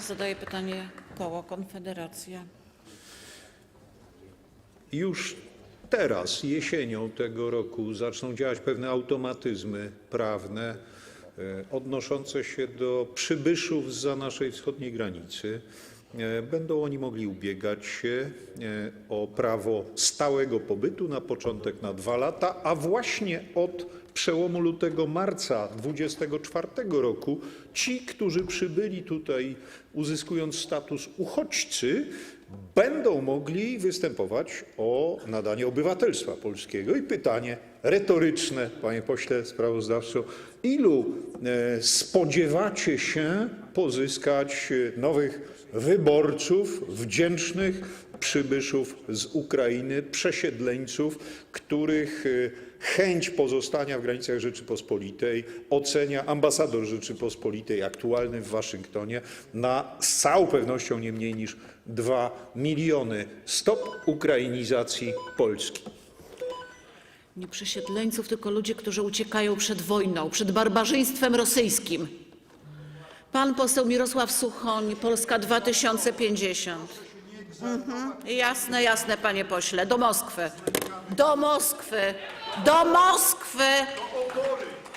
Zadaje pytanie koło Konfederacja. Już teraz, jesienią tego roku, zaczną działać pewne automatyzmy prawne e, odnoszące się do przybyszów za naszej wschodniej granicy. E, Będą oni mogli ubiegać się e, o prawo stałego pobytu na początek na dwa lata, a właśnie od przełomu lutego-marca 24 roku ci, którzy przybyli tutaj uzyskując status uchodźcy, będą mogli występować o nadanie obywatelstwa polskiego. I pytanie retoryczne, panie pośle sprawozdawco, ilu e, spodziewacie się pozyskać e, nowych wyborców, wdzięcznych przybyszów z Ukrainy, przesiedleńców, których e, chęć pozostania w granicach Rzeczypospolitej ocenia ambasador Rzeczypospolitej aktualny w Waszyngtonie na z całą pewnością nie mniej niż 2 miliony. Stop ukrainizacji Polski. Nie przesiedleńców, tylko ludzie, którzy uciekają przed wojną, przed barbarzyństwem rosyjskim. Pan poseł Mirosław Suchoń, Polska 2050. Mhm. Jasne, jasne, panie pośle. Do Moskwy. Do Moskwy. Do Moskwy.